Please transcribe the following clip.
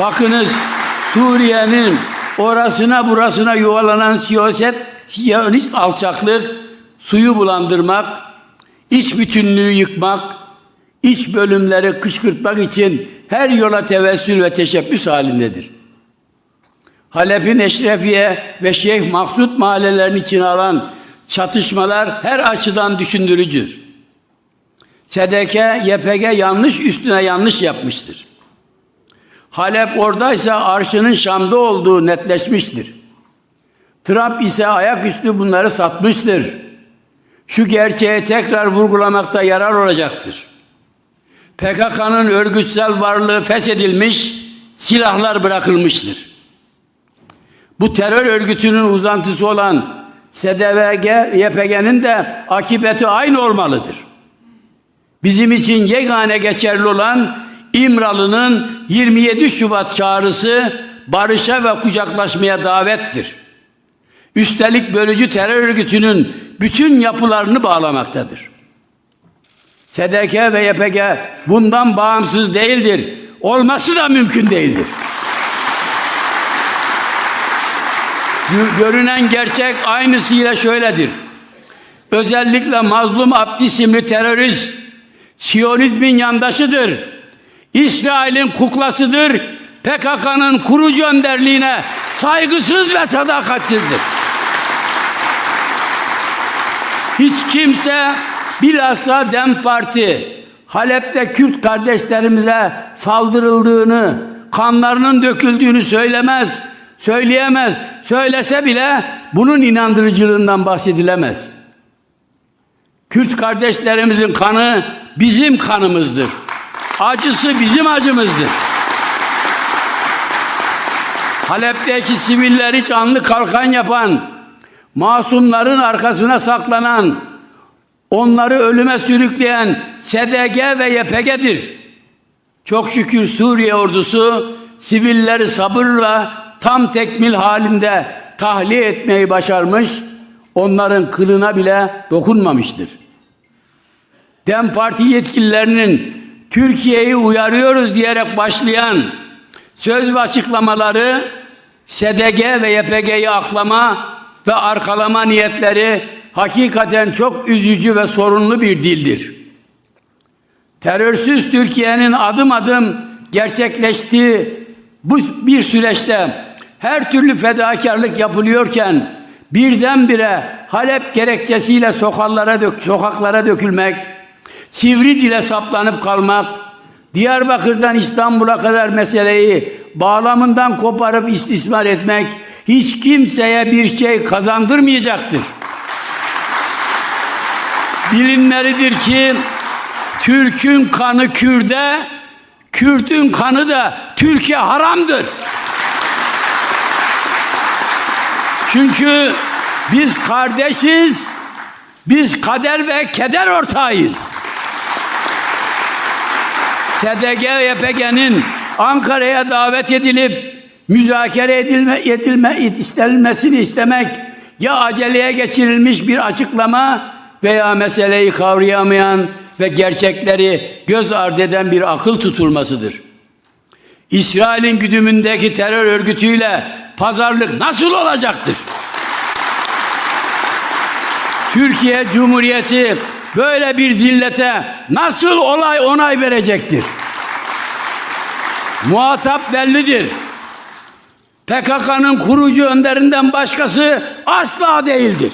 Bakınız Suriye'nin orasına burasına yuvalanan siyaset, siyonist alçaklık, suyu bulandırmak, iç bütünlüğü yıkmak, iç bölümleri kışkırtmak için her yola tevessül ve teşebbüs halindedir. Halep'in Eşrefiye ve Şeyh Maksut mahallelerini içine alan çatışmalar her açıdan düşündürücüdür. SDK, YPG yanlış üstüne yanlış yapmıştır. Halep oradaysa arşının Şam'da olduğu netleşmiştir. Trump ise ayaküstü bunları satmıştır. Şu gerçeği tekrar vurgulamakta yarar olacaktır. PKK'nın örgütsel varlığı feshedilmiş, silahlar bırakılmıştır. Bu terör örgütünün uzantısı olan SDVG, YPG'nin de akıbeti aynı olmalıdır. Bizim için yegane geçerli olan İmralı'nın 27 Şubat çağrısı barışa ve kucaklaşmaya davettir. Üstelik bölücü terör örgütünün bütün yapılarını bağlamaktadır. SDK ve YPG bundan bağımsız değildir. Olması da mümkün değildir. Gö- Görünen gerçek aynısıyla şöyledir. Özellikle Mazlum Abdi isimli terörist Siyonizmin yandaşıdır. İsrail'in kuklasıdır. PKK'nın kurucu önderliğine saygısız ve sadakatsizdir. Hiç kimse bilhassa DEM Parti Halep'te Kürt kardeşlerimize saldırıldığını, kanlarının döküldüğünü söylemez, söyleyemez. Söylese bile bunun inandırıcılığından bahsedilemez. Kürt kardeşlerimizin kanı bizim kanımızdır. Acısı bizim acımızdır. Halep'teki sivilleri canlı kalkan yapan, masumların arkasına saklanan, onları ölüme sürükleyen SDG ve YPG'dir. Çok şükür Suriye ordusu sivilleri sabırla tam tekmil halinde tahliye etmeyi başarmış, onların kılına bile dokunmamıştır. DEM Parti yetkililerinin Türkiye'yi uyarıyoruz diyerek başlayan söz ve açıklamaları SDG ve YPG'yi aklama ve arkalama niyetleri hakikaten çok üzücü ve sorunlu bir dildir. Terörsüz Türkiye'nin adım adım gerçekleştiği bu bir süreçte her türlü fedakarlık yapılıyorken birdenbire Halep gerekçesiyle sokaklara, dök, sokaklara dökülmek, sivri dile saplanıp kalmak, Diyarbakır'dan İstanbul'a kadar meseleyi bağlamından koparıp istismar etmek hiç kimseye bir şey kazandırmayacaktır. Bilinmelidir ki Türk'ün kanı Kürde, Kürt'ün kanı da Türkiye haramdır. Çünkü biz kardeşiz, biz kader ve keder ortağıyız. SDG YPG'nin Ankara'ya davet edilip müzakere edilme, edilme istenilmesini istemek ya aceleye geçirilmiş bir açıklama veya meseleyi kavrayamayan ve gerçekleri göz ardı eden bir akıl tutulmasıdır. İsrail'in güdümündeki terör örgütüyle pazarlık nasıl olacaktır? Türkiye Cumhuriyeti böyle bir zillete nasıl olay onay verecektir? Muhatap bellidir. PKK'nın kurucu önderinden başkası asla değildir.